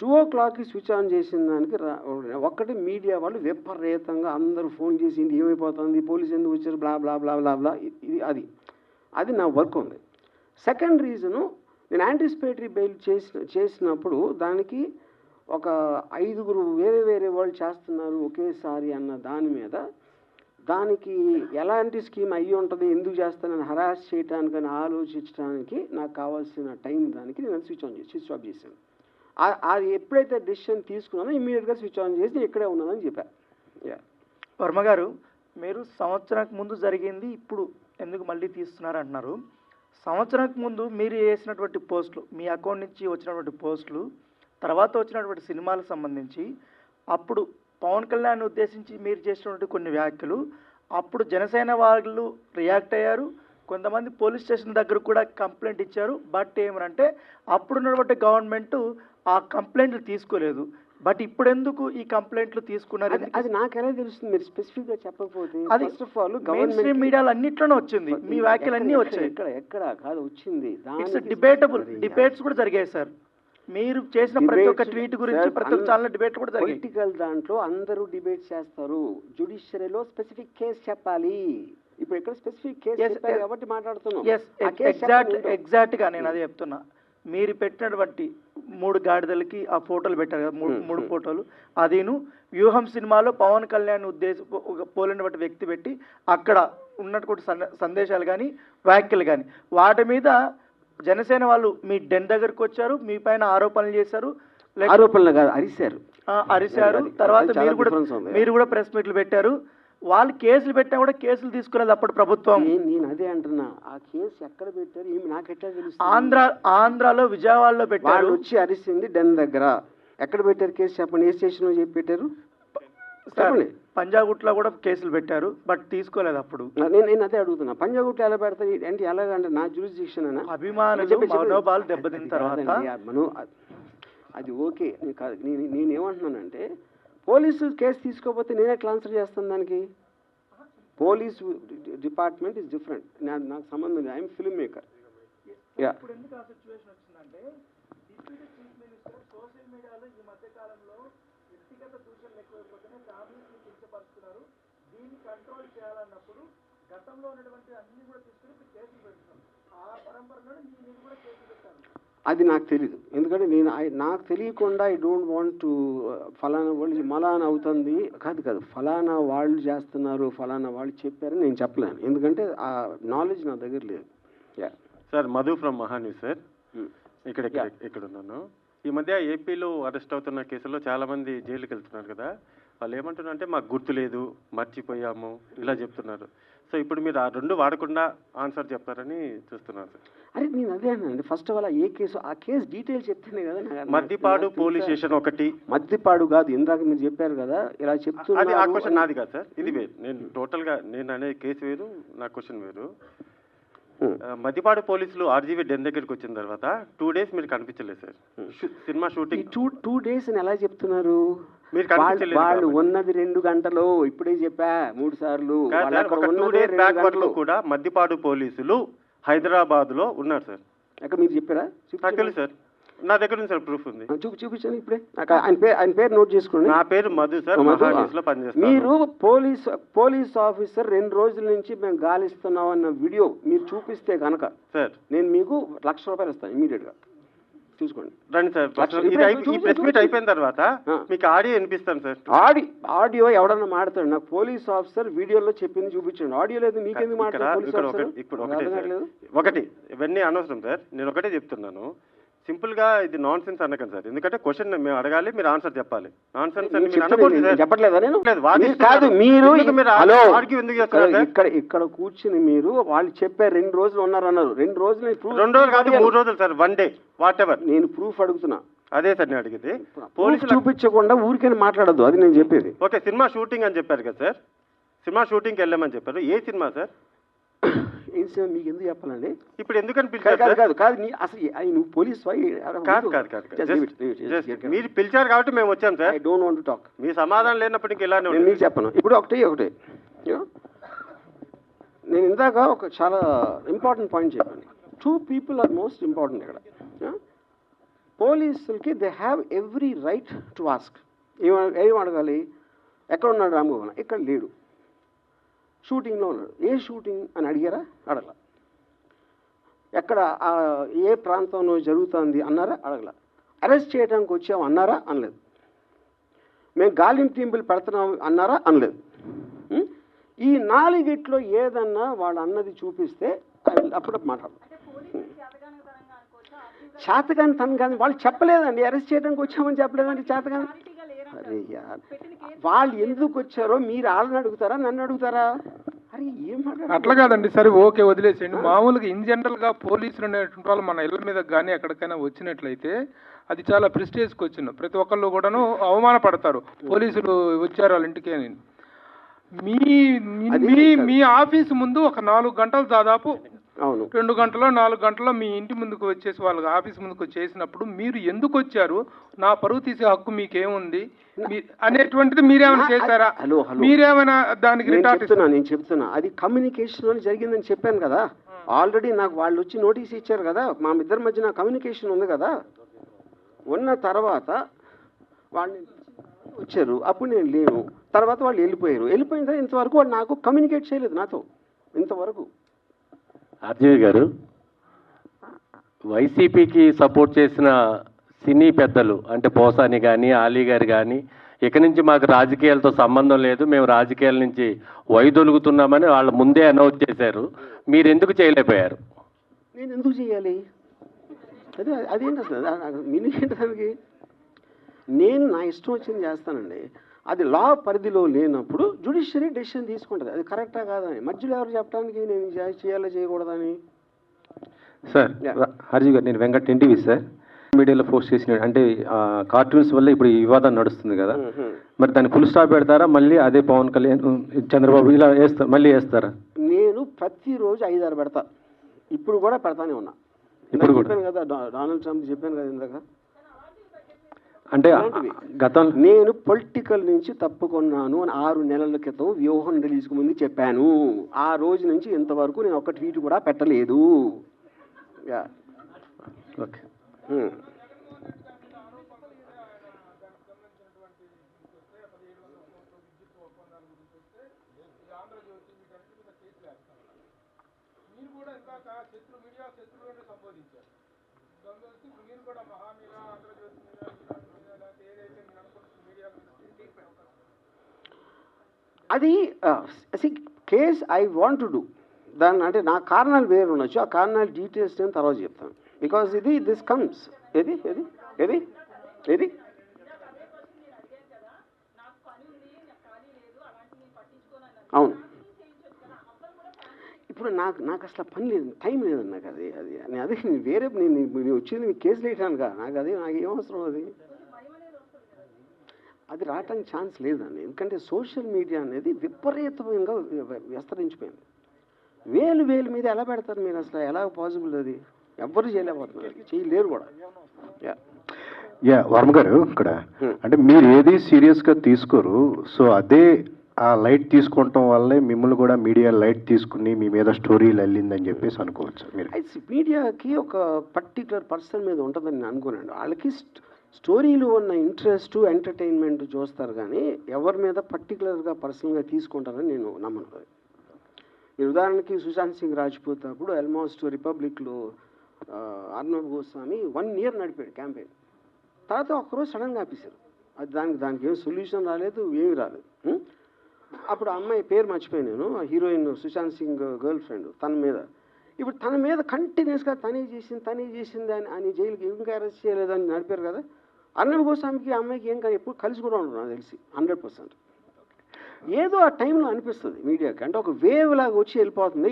Two ఓ క్లాక్కి switch on చేసిన దానికి ఒక్కటి మీడియా వాళ్ళు విపరీతంగా అందరూ ఫోన్ చేసింది ఏమైపోతుంది పోలీసు ఎందుకు వచ్చారు బ్లా బ్లా బ్లా బ్లా బ్లా ఇది అది. అది నా వర్క్ ఉంది. సెకండ్ రీజను నేను యాంటిసిపేటరీ బెయిల్ చేసిన చేసినప్పుడు దానికి ఒక ఐదుగురు వేరే వేరే వాళ్ళు చేస్తున్నారు ఒకేసారి అన్న దాని మీద దానికి ఎలాంటి స్కీమ్ అయ్యి ఉంటుంది ఎందుకు చేస్తానని హరాస్ చేయటానికని ఆలోచించడానికి నాకు కావాల్సిన టైం దానికి నేను స్విచ్ ఆన్ చేసి స్విచ్ ఆఫ్ చేశాను. అది ఎప్పుడైతే డెసిషన్ తీసుకున్నానో ఇమీడియట్గా స్విచ్ ఆన్ చేసి ఇక్కడే ఉన్నానని చెప్పాను యా వర్మ గారు మీరు సంవత్సరానికి ముందు జరిగింది ఇప్పుడు ఎందుకు మళ్ళీ తీస్తున్నారు అంటున్నారు సంవత్సరానికి ముందు మీరు చేసినటువంటి పోస్టులు మీ అకౌంట్ నుంచి వచ్చినటువంటి పోస్టులు తర్వాత వచ్చినటువంటి సినిమాలకు సంబంధించి అప్పుడు పవన్ కళ్యాణ్ ఉద్దేశించి మీరు చేసినటువంటి కొన్ని వ్యాఖ్యలు అప్పుడు జనసేన వాళ్ళు రియాక్ట్ అయ్యారు కొంతమంది పోలీస్ స్టేషన్ దగ్గర కూడా కంప్లైంట్ ఇచ్చారు. బట్ ఏమనంటే అప్పుడున్నటువంటి గవర్నమెంట్ ఆ కంప్లైంట్లు తీసుకోలేదు. బట్ ఇప్పుడు ఎందుకు ఈ కంప్లైంట్లు తీసుకున్నారు? అది నాకు ఎలా తెలుస్తుంది? మీరు స్పెసిఫిక్గా చెప్పకపోతే అది ఫస్ట్ ఆఫ్ ఆల్ స్ట్రీమ్ మీడియాలో అన్నిట్లోనే వచ్చింది. మీ వ్యాఖ్యలు అన్నీ వచ్చాయి. ఎక్కడ ఎక్కడ కాదు వచ్చింది. ఇట్స్ డిబేటబుల్ డిబేట్స్ కూడా జరిగాయి సార్ మీరు చేసిన ప్రతి ఒక్క ట్వీట్ గురించి ప్రతి ఒక్క ఛానల్ డిబేట్ కూడా జరిగాయి. పొలిటికల్ దాంట్లో అందరూ డిబేట్ చేస్తారు. జుడిషియరీలో స్పెసిఫిక్ కేసు చెప్పాలి. ఇప్పుడు ఇక్కడ స్పెసిఫిక్ కేసు. కాబట్టి మాట్లాడుతున్నాం ఎగ్జాక్ట్ చెప్పండి. ఎగ్జాక్ట్గా నేను అదే చెప్తున్నా మీరు పెట్టినటువంటి మూడు గాడిదలకి ఆ ఫోటోలు పెట్టారు కదా మూడు మూడు. ఫోటోలు అదిను వ్యూహం సినిమాలో పవన్ కళ్యాణ్ ఉద్దేశం పోలినటువంటి వ్యక్తి పెట్టి అక్కడ ఉన్నటువంటి సంద- సందేశాలు కానీ వ్యాఖ్యలు కానీ వాటి మీద జనసేన వాళ్ళు మీ డెన్ దగ్గరకు వచ్చారు మీ పైన ఆరోపణలు చేశారు ఆరోపణలు కాదు అరిశారు ఆ, అరిశారు తర్వాత మీరు కూడా. మీరు కూడా ప్రెస్ మీట్లు పెట్టారు వాళ్ళు కేసులు పెట్టినా కూడా కేసులు తీసుకునేది అప్పుడు ప్రభుత్వం. నేను నేను అదే అంటున్నా. ఆ కేసు ఎక్కడ పెట్టారు? ఏమి నాకు ఎట్లా తెలుసు ఆంధ్ర ఆంధ్రాలో విజయవాడలో వాళ్ళు పెట్టారు వచ్చి అరిసింది డెన్ దగ్గర. ఎక్కడ పెట్టారు కేసు చెప్పండి? ఏ స్టేషన్ చెప్పి పెట్టారు? సార్, చెప్పండి. పంజాగుట్లో కూడా కేసులు పెట్టారు బట్ తీసుకోలేదు అప్పుడు. నేను నేను అదే అడుగుతున్నా. పంజాగుట్లు ఎలా పెడతారు? అంటే ఎలాగంటే నా జ్యూరిస్డిక్షన్ అనా అభిమానులు చెప్పండి, చెప్పండి. మనోభావాలు దెబ్బతిన్న అది తర్వాత కాదండి, ఆ మనో అది- ఓకే. నేను కాదు నేను నేను ఏమంటున్నానంటే పోలీసు కేసు తీసుకోకపోతే నేను ఎట్లా ఆన్సర్ చేస్తాను దానికి? పోలీసు డిపార్ట్మెంట్ ఇస్ డిఫరెంట్ నాకు సంబంధం లేదు. ఐఎమ్ ఫిల్మ్ మేకర్ యా గతంలో ఉన్నటువంటి అన్ని కూడా తీసుకుని కేసులు ఆ పరంపరలోనే మీ కూడా కేసులు పెట్టారు. అది నాకు తెలియదు ఎందుకంటే నేను నాకు తెలియకుండా ఐ డోంట్ వాంట్ టు ఫలానా వాళ్ళు మలానా అవుతుంది. కాదు కాదు ఫలానా వాళ్ళు చేస్తున్నారు ఫలానా వాళ్ళు చెప్పారని నేను చెప్పలేను. ఎందుకంటే ఆ నాలెడ్జ్ నా దగ్గర లేదు. Yeah sir Madhu from Mahanews sir ఇక్కడ ఇక్కడ ఇక్కడ ఉన్నాను. ఈ మధ్య ఏపీలో అరెస్ట్ అవుతున్న కేసుల్లో చాలా మంది జైలుకి వెళ్తున్నారు కదా. వాళ్ళు ఏమంటున్నారు అంటే మాకు గుర్తు లేదు మర్చిపోయాము ఇలా చెప్తున్నారు. సో ఇప్పుడు మీరు ఆ రెండు వాడకుండా ఆన్సర్ చెప్తారని చూస్తున్నారు. సార్ అరే నేను అదే అన్నానండి. First of all A case ఆ కేసు డీటెయిల్స్ చెప్తేనే కదా నాకు- మద్దిపాడు పోలీస్? స్టేషన్ ఒకటి. మద్దిపాడు కాదు ఇందాక మీరు చెప్పారు కదా ఇలా అది ఆ క్వశ్చన్ నాది కాదు సార్. ఇది వేరు. నేను టోటల్గా నేను అనే కేసు వేరు నా క్వశ్చన్ వేరు. మద్దిపాడు పోలీసులు ఆర్జీవీ డెన్ దగ్గరికి వచ్చిన తర్వాత టూ డేస్ మీరు కనిపించలేదు sir. Cinema shooting two two days అని ఎలా చెప్తున్నారు? వాళ్ళు. ఉన్నది రెండు గంటలు ఇప్పుడే చెప్పా మూడు సార్లు. కూడా మద్దిపాడు పోలీసులు హైదరాబాద్లో ఉన్నారు సార్. అక్కడ మీరు చెప్పారా. తెలుసు సార్. నా దగ్గర ఉంది సార్ ప్రూఫ్ ఉంది. చూపి చూపించండి ఇప్పుడే. నాకు ఆయన పేరు ఆయన పేరు నోట్ చేసుకోండి. నా పేరు మధు సార్లో పనిచేస్తాను. మీరు పోలీస్ పోలీస్ ఆఫీసర్ రెండు రోజుల నుంచి మేము గాలిస్తున్నాం అన్న వీడియో మీరు చూపిస్తే కనుక సార్. నేను మీకు లక్ష రూపాయలు ఇస్తాను ఇమీడియట్గా. చూసుకోండి. రండి సార్ ఈ ప్రెస్ మీట్. అయిపోయిన తర్వాత. మీకు ఆడియో వినిపిస్తాను సార్. ఆడి ఆడియో ఎవడన్నా మాడతాడు? నాకు పోలీస్ ఆఫీసర్ వీడియోలో చెప్పింది చూపించండి. ఆడియో లేదు మీకెందుకు ఇక్కడ మాట్లాడు పోలీస్ ఇక్కడ ఆఫీసర్? ఒకటి ఇప్పుడు ఒకటే. ఒకటి ఇవన్నీ అనవసరం సార్. నేను ఒకటే చెప్తున్నాను. సింపుల్గా ఇది నాన్ సెన్స్ అనకండి సార్. ఎందుకంటే క్వశ్చన్ మేము అడగాలి మీరు ఆన్సర్ చెప్పాలి. నాన్ సెన్స్ అని మీరు అనకూడదు సార్. చెప్పట్లేదా నేను? లేదు, మీరు వాదిస్తున్నారు. కాదు మీరు ఎందుకు మీరు హలో argue ఎందుకు చేస్తున్నారు సార్? ఇక్కడ ఇక్కడ కూర్చుని మీరు వాళ్ళు చెప్పారు రెండు రోజులు ఉన్నారన్నారు రెండు రోజులు నేను proof- రెండు రోజులు కాదు మూడు రోజులు sir one day whatever నేను ప్రూఫ్ అడుగుతున్నా. అదే సార్ నేను అడిగింది. ప్రూఫ్ పోలీసులు చూపించకుండా ఊరికే మాట్లాడద్దు అది నేను చెప్పేది. ఓకే సినిమా షూటింగ్ అని చెప్పారు కదా సార్. సినిమా షూటింగ్కి వెళ్ళామని చెప్పారు. ఏ సినిమా సార్? ఏం సార్ మీకు ఎందుకు చెప్పాలండి? ఇప్పుడు ఎందుకని కాదు కాదు? కాదు కాదు నీ అసలు ఏ- నువ్వు పోలీస్ కాదు కాదు కాదు మీరు పిలిచారు కాబట్టి మేము వచ్చాం I sir don't want talk మీ సమాధానం లేనప్పటికీ ఇలానే నేను మీకు చెప్పను. ఇప్పుడు ఒకటి ఒకటి. నేను ఇందాక ఒక చాలా ఇంపార్టెంట్ పాయింట్ చెప్పాను. Two people are most important ఇక్కడ? పోలీసులకి they have every right to ask ఏమ ఏం అడగాలి? ఎక్కడ ఉన్నాడు రామగోపాల్ ఇక్కడ లేడు. షూటింగ్లో ఉన్నాడు. ఏ షూటింగ్ అని అడిగారా? అడగల. ఎక్కడ ఏ ప్రాంతంలో జరుగుతుంది అన్నారా? అడగల. అరెస్ట్ చేయడానికి వచ్చాం అన్నారా? అనలేదు. మేము గాలింపు పెడుతున్నాం అన్నారా? అనలేదు? ఈ నాలుగిట్లో ఏదన్నా వాళ్ళ అన్నది చూపిస్తే అది అప్పుడు మాట్లాడదు చేతగాని తను కానీ వాళ్ళు చెప్పలేదండి. అరెస్ట్ చేయడానికి వచ్చామని చెప్పలేదండి చేతగాని. అరే యార్ వాళ్ళు ఎందుకు వచ్చారో మీరు వాళ్ళని అడుగుతారా? నన్ను అడుగుతారా? అరే ఏం అట్లా కాదండి సరే ఓకే వదిలేసేయండి. మామూలుగా ఇన్ జనరల్గా పోలీసులు అనేటువంటి వాళ్ళు మన ఇళ్ళ మీద కానీ ఎక్కడికైనా వచ్చినట్లయితే అది చాలా ప్రెస్టేజ్ క్వశ్చన్ ప్రతి ఒక్కళ్ళు కూడాను అవమానపడతారు. పోలీసులు వచ్చారు వాళ్ళ ఇంటికి అని. మీ మీ మీ ఆఫీస్ ముందు ఒక నాలుగు గంటలు దాదాపు అవును. రెండు గంటలో నాలుగు గంటలో మీ ఇంటి ముందుకు వచ్చేసి వాళ్ళ ఆఫీస్ ముందుకు చేసినప్పుడు మీరు ఎందుకు వచ్చారు? నా పరువు తీసే హక్కు మీకేముంది? అనేటువంటిది మీరేమైనా చేశారా? Hello, hello. మీరేమైనా దానికి నేను రిటార్ట్ చెప్తున్నా నేను చెప్తున్నా. అది కమ్యూనికేషన్ జరిగిందని చెప్పాను కదా. ఆల్రెడీ నాకు వాళ్ళు వచ్చి నోటీస్ ఇచ్చారు కదా. మా ఇద్దరి మధ్యన కమ్యూనికేషన్ ఉంది కదా. ఉన్న తర్వాత వాళ్ళని వచ్చారు. అప్పుడు నేను లేను. తర్వాత వాళ్ళు వెళ్ళిపోయారు. వెళ్ళిపోయిన తర్వాత ఇంతవరకు వాళ్ళు నాకు కమ్యూనికేట్ చేయలేదు నాతో. ఇంతవరకు. ఆర్జీవి గారు వైసీపీకి సపోర్ట్ చేసిన సినీ పెద్దలు అంటే పోసాని కానీ ఆలీ గారు కానీ ఇక నుంచి మాకు రాజకీయాలతో సంబంధం లేదు మేము రాజకీయాల నుంచి వైదొలుగుతున్నామని వాళ్ళు ముందే అనౌన్స్ చేశారు. మీరు ఎందుకు చేయలేకపోయారు? నేను ఎందుకు చేయాలి? అదే అదేంటి అసలు? మీనింగ్ ఏంటి దానికి నేను నా ఇష్టం వచ్చింది చేస్తానండి. అది లా పరిధిలో లేనప్పుడు జుడిషియరీ డెసిషన్ తీసుకుంటుంది. అది కరెక్టా కాదని మధ్యలో ఎవరు చెప్పడానికి నేను చేయాలో చేయకూడదని? సార్ రాజీవ్ గారు నేను వెంకట్ ఎన్టీవీ సార్ మీడియాలో పోస్ట్ చేసిన అంటే కార్టూన్స్ వల్ల ఇప్పుడు ఈ వివాదం నడుస్తుంది కదా. మరి దాన్ని ఫుల్ స్టాప్ పెడతారా? మళ్ళీ అదే పవన్ కళ్యాణ్ చంద్రబాబు ఇలా వేస్తారు మళ్ళీ వేస్తారా? నేను ప్రతిరోజు ఐదారు పెడతా. ఇప్పుడు కూడా పెడతానే ఉన్నా. ఇప్పుడు? చెప్పాను కదా డొనాల్డ్ ట్రంప్ చెప్పాను కదా ఇందాక. అంటే. గతంలో నేను పొలిటికల్ నుంచి తప్పుకున్నాను అని ఆరు నెలల క్రితం వ్యూహం రిలీజ్కి ముందు చెప్పాను. ఆ రోజు నుంచి ఇంతవరకు నేను ఒక్క ట్వీట్ కూడా పెట్టలేదు. అది case I want to do దాని అంటే నా కారణాలు వేరు ఉండొచ్చు ఆ కారణాలు డీటెయిల్స్ నేను తర్వాత చెప్తాను. బికాజ్ ఇది దిస్ కమ్స్ ఏది ఏది ఏది ఏది? అవును. ఇప్పుడు నాకు నాకు అసలు పని లేదు టైం లేదు నాకు అది అది. నేను అదే నేను వేరే నేను నేను వచ్చింది మీకు కేసులు వేయటానుగా నాకు అది నాకు ఏం అవసరం అది? అది రావటానికి ఛాన్స్ లేదండి. ఎందుకంటే సోషల్ మీడియా అనేది విపరీతంగా వి- విస్తరించిపోయింది. వేలు వేలు మీద ఎలా పెడతారు మీరు అసలు? ఎలా పాసిబుల్ అది? ఎవ్వరు చేయలేకపోతున్నారు. చేయలేరు కూడా. యా. యా వర్మ గారు ఇక్కడ. అంటే మీరు ఏది సీరియస్గా తీసుకోరు సో అదే ఆ లైట్ తీసుకోవటం వల్లే మిమ్మల్ని కూడా మీడియా లైట్ తీసుకుని మీ మీద స్టోరీలు అల్లిందని చెప్పేసి అనుకోవచ్చు మీరు. అయితే మీడియాకి ఒక పర్టికులర్ పర్సన్ మీద ఉంటుందని నేను అనుకున్నాను వాళ్ళకి స్టోరీలు ఉన్న ఇంట్రెస్ట్ ఎంటర్టైన్మెంట్ చూస్తారు కానీ ఎవరి మీద పర్టికులర్గా పర్సనల్గా తీసుకుంటారని నేను నమ్మను. అది మీరు ఉదాహరణకి సుశాంత్ సింగ్ రాజ్పూత్ అప్పుడు ఆల్మోస్ట్ రిపబ్లిక్లో అర్ణబ్ గోస్వామి వన్ ఇయర్ నడిపాడు క్యాంపెయిన్. తర్వాత ఒకరోజు సడన్గా ఆపేశారు. అది దానికి దానికి ఏం సొల్యూషన్ రాలేదు ఏమీ రాలేదు. అప్పుడు అమ్మాయి పేరు మర్చిపోయాను నేను ఆ heroine Sushant Singh girl friend తన మీద. ఇప్పుడు తన మీద కంటిన్యూస్గా తనే చేసింది తనే చేసింది అని అని జైలుకి ఇంకా అరెస్ట్ చేయలేదని నడిపారు కదా. అర్ణబ్ గోస్వామికి అమ్మాయికి ఏం కానీ ఎప్పుడు కలిసి కూడా ఉండరు నాకు తెలిసి హండ్రెడ్ పర్సెంట్. ఏదో ఆ టైంలో అనిపిస్తుంది మీడియాకి అంటే ఒక వేవ్ లాగా వచ్చి వెళ్ళిపోతుంది.